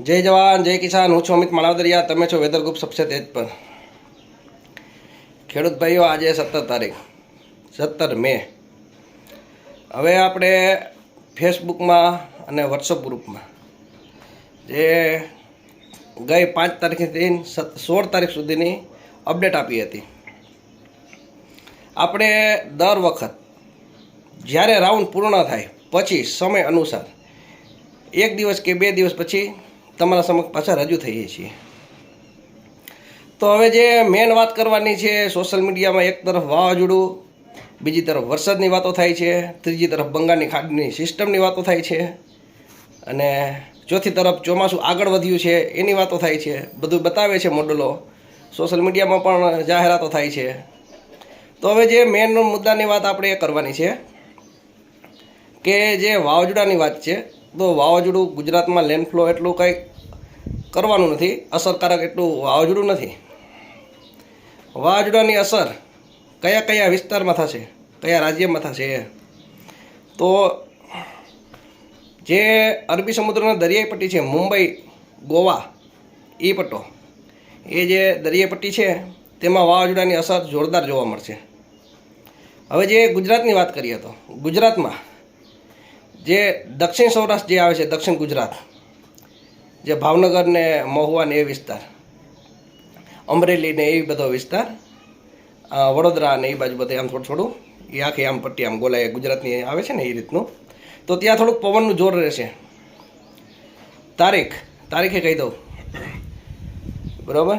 જય જવાન, જય કિસાન. હું છું અમિત માણાવદરિયા તમે છો વેધર ગ્રુપ સબસે તેજ પર. ખેડૂત ભાઈઓ, આજે સત્તર તારીખ, સત્તર મે. હવે આપણે ફેસબુકમાં અને વોટ્સઅપ ગ્રુપમાં, જે ગઈ પાંચ તારીખથી સોળ તારીખ સુધીની અપડેટ આપી હતી. આપણે દર વખત, જ્યારે રાઉન્ડ પૂર્ણ થાય, પછી સમય અનુસાર, એક દિવસ કે બે દિવસ પછી તમારા સમક્ષ પાછા રજૂ થઈએ છીએ. તો હવે જે મેન વાત કરવાની છે સોશિયલ મીડિયામાં એક તરફ વાવાઝોડું, બીજી તરફ વરસાદની વાતો થાય છે, ત્રીજી તરફ બંગાળની ખાડીની સિસ્ટમની વાતો થાય છે, અને ચોથી તરફ ચોમાસું આગળ વધ્યું છે, એની વાતો થાય છે, બધું બતાવે છે મોડલો. સોશિયલ મીડિયામાં પણ જાહેરાતો થાય છે. તો હવે જે મેન મુદ્દાની વાત આપણે એ કરવાની છે, કે જે વાવાઝોડાની વાત છે, તો વાવાઝોડું ગુજરાતમાં લેન્ડફ્લો એટલું કંઈ કરવાનું નથી. અસરકારક એટલું વાવાઝોડું નથી. વાવાઝોડાની અસર કયા કયા વિસ્તારમાં થશે? કયા રાજ્યમાં થશે? તો જે અરબી સમુદ્રના દરિયાઈ પટ્ટી છે, મુંબઈ, ગોવા એ પટ્ટો, એ જે દરિયાઈ પટ્ટી છે, તેમાં વાવાઝોડાની અસર જોરદાર જોવા મળશે. હવે જે ગુજરાતની વાત કરીએ તો, ગુજરાતમાં જે દક્ષિણ સૌરાષ્ટ્ર જે આવે છે, દક્ષિણ ગુજરાત જે ભાવનગર ને મહુવા ને એ વિસ્તાર. અમરેલી ને એ બધો વિસ્તાર. વડોદરા ને એ બાજુ બધે આમ થોડું થોડું. એ આખી આમ પટ્ટી આમ ગોલાય ગુજરાતની આવે છે ને એ રીતનું. તો ત્યાં થોડુંક પવનનું જોર રહેશે. તારીખ, તારીખે કહી દઉં. બરાબર?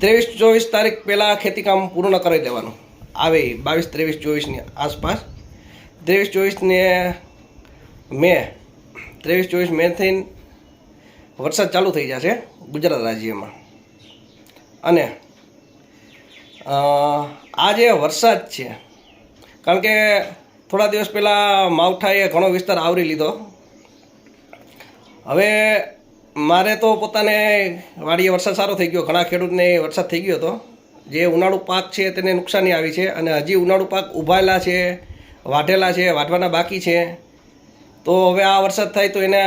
ત્રેવીસ ચોવીસ તારીખ પહેલાં ખેતીકામ પૂર્ણ કરી દેવાનું. આવે બાવીસ, ત્રેવીસ, ચોવીસની આસપાસ. ત્રેવીસ, ચોવીસને મે ત્રેવીસ, ચોવીસ મેથી વરસાદ ચાલુ થઈ જશે ગુજરાત રાજ્યમાં. અને આ જે વરસાદ છે, કારણ કે થોડા દિવસ પહેલાં માવઠાએ ઘણો વિસ્તાર આવરી લીધો. હવે મારે તો પોતાને વાડીએ વરસાદ સારો થઈ ગયો, ઘણા ખેડૂતને વરસાદ થઈ ગયો હતો. જે ઉનાળુ પાક છે તેને નુકસાની આવી છે અને હજી ઉનાળુ પાક ઉભાયેલા છે, વાઢેલા છે, વાઢવાના બાકી છે. તો હવે આ વરસાદ થાય તો એને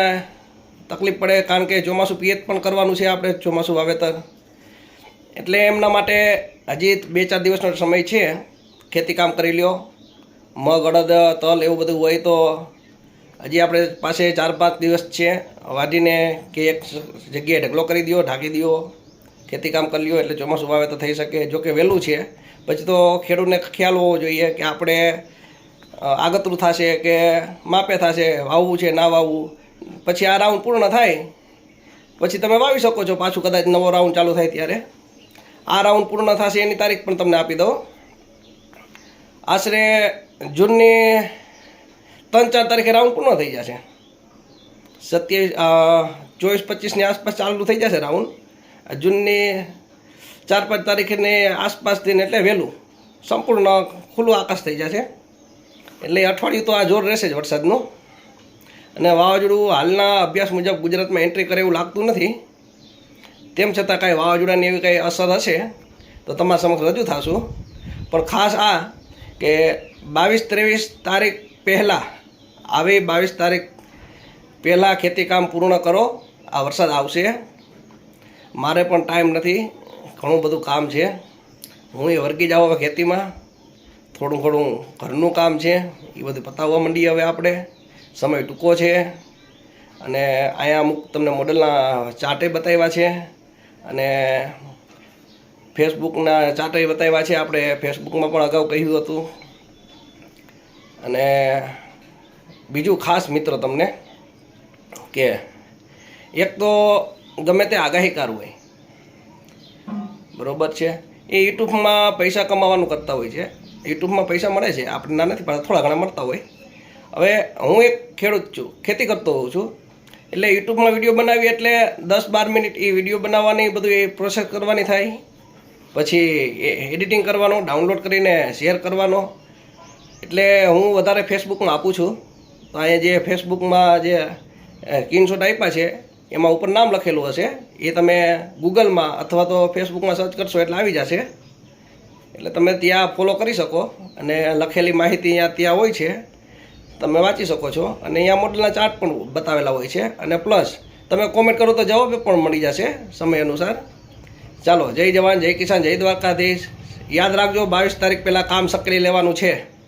તકલીફ પડે, કારણ કે ચોમાસું પિયત પણ કરવાનું છે આપણે, ચોમાસું વાવેતર. એટલે એમના માટે હજી બે ચાર દિવસનો સમય છે. ખેતીકામ કરી લ્યો. મગ, અડદ, તલ એવું બધું હોય તો હજી આપણે પાસે ચાર પાંચ દિવસ છે. વાઢીને કે એક જગ્યાએ ઢગલો કરી દો ઢાંકી દો ખેતી કામ કરી લ્યો એટલે ચોમાસું વાવેતર થઈ શકે. જો કે વહેલું છે. પછી તો ખેડૂતને ખ્યાલ હોવો જોઈએ કે આપણે આગતરું થશે કે માપે થશે, વાવવું છે, ના વાવવું. પછી આ રાઉન્ડ પૂર્ણ થાય. પછી તમે વાવી શકો છો પાછું, કદાચ નવો રાઉન્ડ ચાલુ થાય ત્યારે. આ રાઉન્ડ પૂર્ણ થશે એની તારીખ પણ તમને આપી દઉં. આશરે જૂનની ત્રણ ચાર તારીખે રાઉન્ડ પૂર્ણ થઈ જશે. સત્યાવીસ ચોવીસ, પચીસની આસપાસ ચાલુ થઈ જશે રાઉન્ડ. જૂનની ચાર પાંચ તારીખની થઈને એટલે વહેલું. સંપૂર્ણ ખુલ્લું આકાશ થઈ જશે. એટલે અઠવાડિયું તો આ જોર રહેશે જ વરસાદનું. અને વાવાઝોડું હાલના અભ્યાસ મુજબ ગુજરાતમાં એન્ટ્રી કરે એવું લાગતું નથી. તેમ છતાં કાંઈ વાવાઝોડાની એવી કાંઈ અસર હશે તો તમારા સમક્ષ રજૂ થશું. પણ ખાસ આ કે બાવીસ ત્રેવીસ તારીખ પહેલાં, આવી બાવીસ તારીખ પહેલાં ખેતીકામ પૂર્ણ કરો, આ વરસાદ આવશે. મારે પણ ટાઈમ નથી, ઘણું બધું કામ છે. હું એ વર્ગી જાઉં હવે ખેતીમાં. થોડું ઘણું ઘરનું કામ છે, એ બધું પતાવવા માંડીએ હવે આપણે. સમય ટૂંકો છે અને અહીંયા અમુક તમને મોડલના ચાર્ટે બતાવ્યા છે અને ફેસબુકના ચાર્ટે બતાવ્યા છે, આપણે ફેસબુકમાં પણ અગાઉ કહ્યું હતું. અને બીજું ખાસ મિત્ર તમને કે એક તો ગમે તે આગાહીકાર હોય, બરોબર છે, એ યુટ્યુબમાં પૈસા કમાવાનું કરતા હોય છે. યુટ્યુબમાં પૈસા મળે છે, આપણે ના નથી પણ થોડા ઘણા મળતા હોય. હવે હું એક ખેડૂત છું, ખેતી કરતો હોઉં છું. એટલે યુટ્યુબમાં વીડિયો બનાવી, એટલે દસ બાર મિનિટ એ વીડિયો બનાવવાની બધું એ પ્રોસેસ કરવાની થાય. પછી એડિટિંગ કરવાનું ડાઉનલોડ કરીને શેર કરવાનો. એટલે હું વધારે ફેસબુકમાં આપું છું. તો અહીંયા જે ફેસબુકમાં જે સ્ક્રીનશોટ આપ્યા છે, એમાં ઉપર નામ લખેલું હશે. એ તમે ગૂગલમાં અથવા તો ફેસબુકમાં સર્ચ કરશો એટલે આવી જશે. એટલે તમે ત્યાં ફોલો કરી શકો અને લખેલી માહિતી અહીંયા ત્યાં હોય છે. તમે વાંચી શકો છો. અને અહીંયા મોડલના ચાર્ટ પણ બતાવેલા હોય છે. અને પ્લસ તમે કોમેન્ટ કરો તો જવાબ પણ મળી જશે સમય અનુસાર. ચાલો, જય જવાન, જય કિસાન, જય દ્વારકાધીશ. યાદ રાખજો, બાવીસ તારીખ પહેલાં કામ સક્રિય લેવાનું છે.